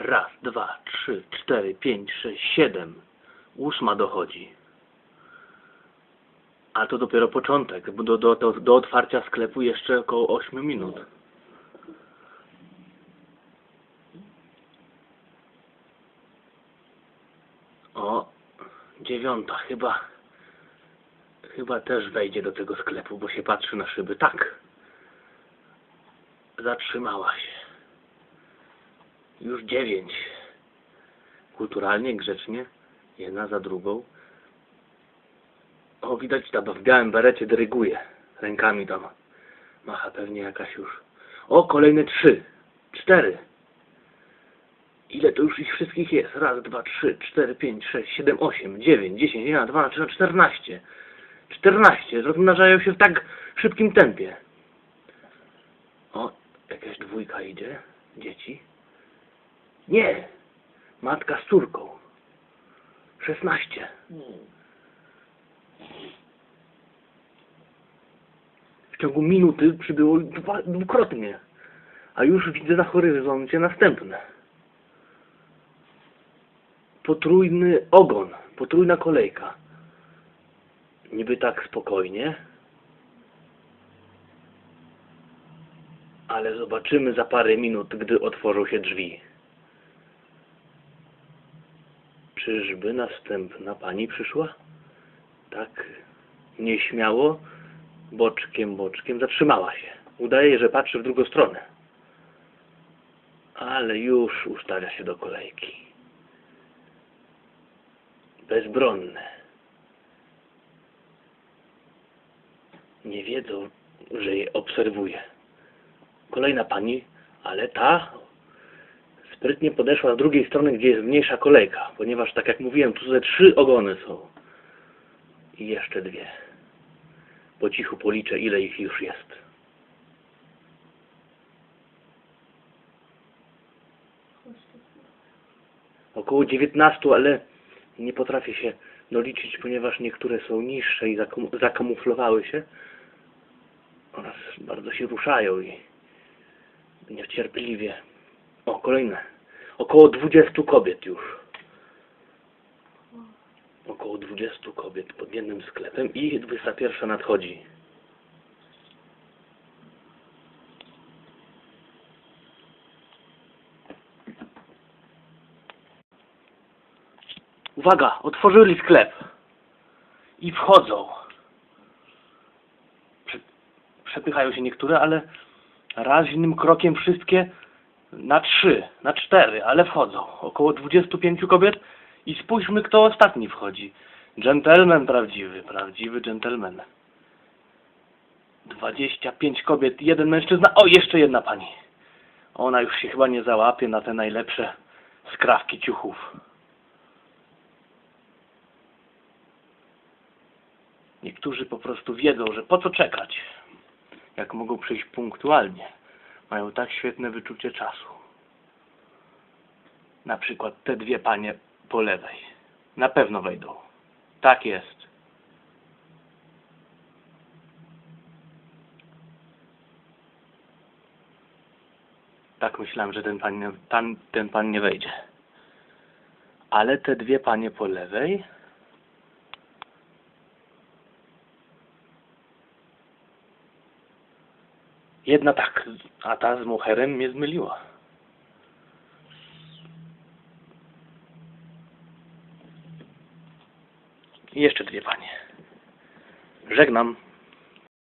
Raz, dwa, trzy, cztery, pięć, sześć, siedem. Ósma dochodzi. A to dopiero początek, bo do, do, do, do otwarcia sklepu jeszcze około 8 minut. O, dziewiąta chyba. Chyba też wejdzie do tego sklepu, bo się patrzy na szyby. Tak. Zatrzymała się. Już dziewięć. Kulturalnie, grzecznie, jedna za drugą. O, widać ta w białym berecie dyryguje. Rękami tam macha pewnie jakaś już. O, kolejne trzy. Cztery. Ile to już ich wszystkich jest? Raz, dwa, trzy, cztery, pięć, sześć, siedem, osiem, dziewięć, dziesięć, jeden, dwa, trzy, czternaście. Czternaście. Rozmnażają się w tak szybkim tempie. O, jakaś dwójka idzie. Dzieci. Nie. Matka z córką. Szesnaście. W ciągu minuty przybyło dwa, dwukrotnie. A już widzę na horyzoncie następne. Potrójny ogon, potrójna kolejka. Niby tak spokojnie. Ale zobaczymy za parę minut, gdy otworzą się drzwi. Czyżby następna pani przyszła? Tak nieśmiało, boczkiem, boczkiem zatrzymała się. Udaje, że patrzy w drugą stronę. Ale już ustawia się do kolejki. Bezbronne. Nie wiedzą, że je obserwuje. Kolejna pani, ale ta sprytnie podeszła z drugiej strony, gdzie jest mniejsza kolejka, ponieważ, tak jak mówiłem, tu ze trzy ogony są. I jeszcze dwie. Po cichu policzę, ile ich już jest. Około 19, ale nie potrafię się doliczyć, ponieważ niektóre są niższe i zakamuflowały się oraz bardzo się ruszają i niecierpliwie. O, kolejne. Około 20 kobiet już. Około 20 kobiet pod jednym sklepem i 21 nadchodzi. Uwaga, otworzyli sklep. I wchodzą. Prze- Przepychają się niektóre, ale raźnym krokiem wszystkie na trzy, na cztery, ale wchodzą. Około 25 kobiet i spójrzmy, kto ostatni wchodzi. Gentleman prawdziwy, prawdziwy gentleman. 25 kobiet, jeden mężczyzna. O, jeszcze jedna pani. Ona już się chyba nie załapie na te najlepsze skrawki ciuchów. Niektórzy po prostu wiedzą, że po co czekać, jak mogą przyjść punktualnie. Mają tak świetne wyczucie czasu. Na przykład te dwie panie po lewej. Na pewno wejdą. Tak jest. Tak myślałem, że ten pan, ten pan nie wejdzie. Ale te dwie panie po lewej Jedna tak, a ta z moherem mnie zmyliła. I jeszcze dwie panie. Żegnam.